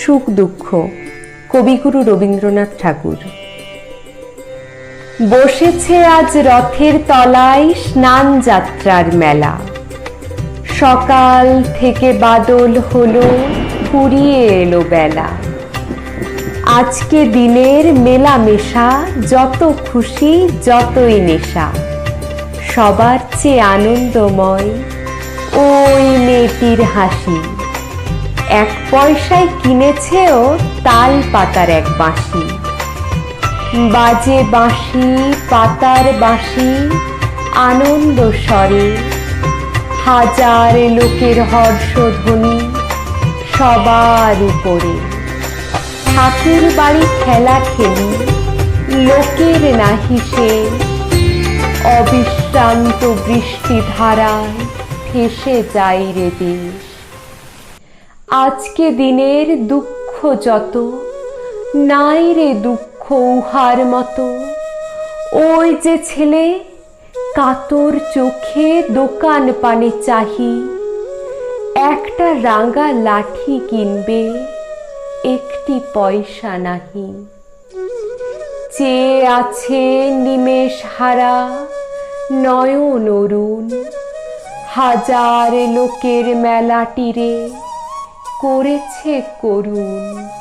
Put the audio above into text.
সুখ দুঃখ। কবিগুরু রবীন্দ্রনাথ ঠাকুর। বসেছে আজ রথের তলায় স্নান যাত্রার মেলা। সকাল থেকে বাদল হলো, ফুরিয়ে এলো বেলা। আজকে দিনের মেলামেশা, যত খুশি যতই নেশা। সবার চেয়ে আনন্দময় ওই মেয়েটির হাসি। এক পয়সায় কিনেছেও তাল পাতার এক বাঁশি। বাজে বাঁশি, পাতার বাঁশি, আনন্দ স্বরে। হাজার লোকের হর্ষধ্বনি সবার উপরে। ঠাকুর বাড়ি খেলা খেলি, লোকের নাহিসে অবিশ্রান্ত বৃষ্টি ধারায় ভেসে যাই রে দেশ। আজকে দিনের দুঃখ যত, নাই রে দুঃখ উহার মতো। ওই যে ছেলে, কাতর চোখে দোকান পানে চাহি, একটা রাঙা লাঠি কিনবে, একটি পয়সা নাহি। চেয়ে আছে নিমেষ হারা, নয়ন অরুণ, হাজার লোকের মেলাটিরে করেছে করুণ।